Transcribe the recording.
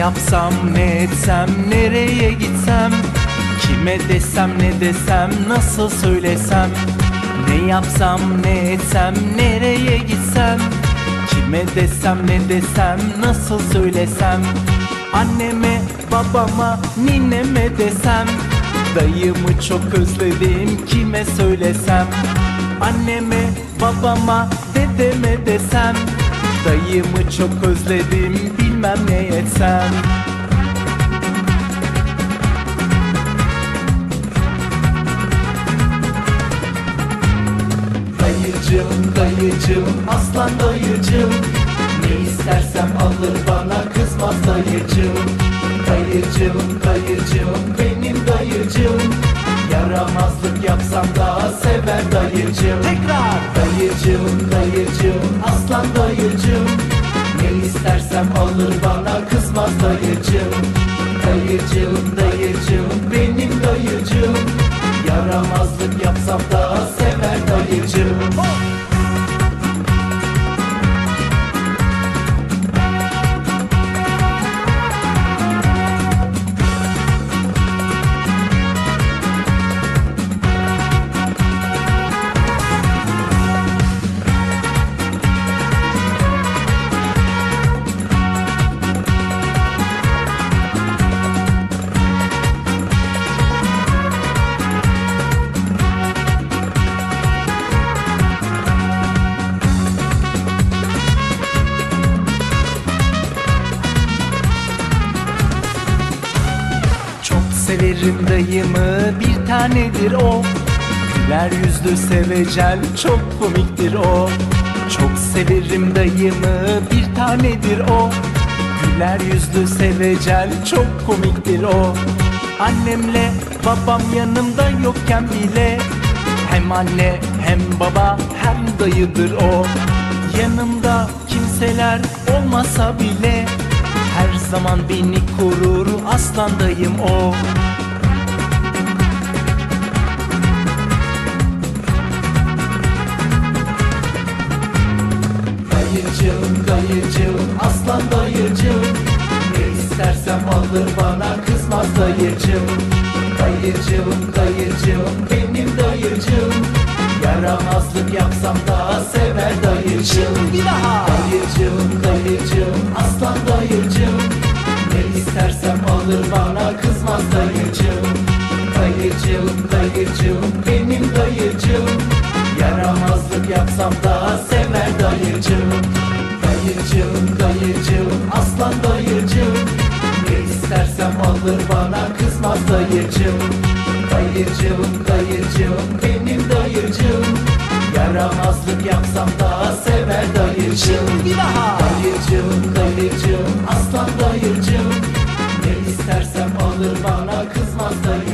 yapsam ne etsem nereye gitsem Kime desem ne desem nasıl söylesem Ne yapsam ne etsem nereye gitsem Kime desem ne desem nasıl söylesem Anneme babama nineme desem Dayımı çok özledim kime söylesem Anneme babama dedeme desem Dayımı çok özledim bilmem ne etsem. Dayıcım dayıcım aslan dayıcım. Ne istersem alır bana kızmaz dayıcım. Dayıcım dayıcım benim dayıcım. Yaramazlık yapsam daha sever dayıcım. Tekrar! Dayıcım dayıcım alır bana kızmaz dayıcım. Dayıcım dayıcım benim dayıcım. Yaramazlık yapsam daha severim dayımı bir tanedir o. Güler yüzlü sevecen çok komiktir o. Çok severim dayımı bir tanedir o. Güler yüzlü sevecen çok komiktir o. Annemle babam yanımda yokken bile Hem anne hem baba hem dayıdır o. Yanımda kimseler olmasa bile her zaman beni korur aslan dayım o Dayıcım dayıcım aslan dayıcım. Ne istersem alır bana kızmaz dayıcım. Dayıcım dayıcım benim dayıcım. Yaramazlık yapsam daha sever dayıcım. Bir daha. Dayıcım dayıcım aslan dayıcım. Ne istersem alır bana kızmaz dayıcım. Dayıcım dayıcım benim dayıcım. Yaramazlık yapsam daha sever dayıcım dayıcım dayıcım aslan dayıcım Ne istersem alır bana kızmaz dayıcım Dayıcım dayıcım benim dayıcım Yaramazlık yapsam da sever dayıcım Bir daha. Dayıcım dayıcım aslan dayıcım Ne istersem alır bana kızmaz dayıcım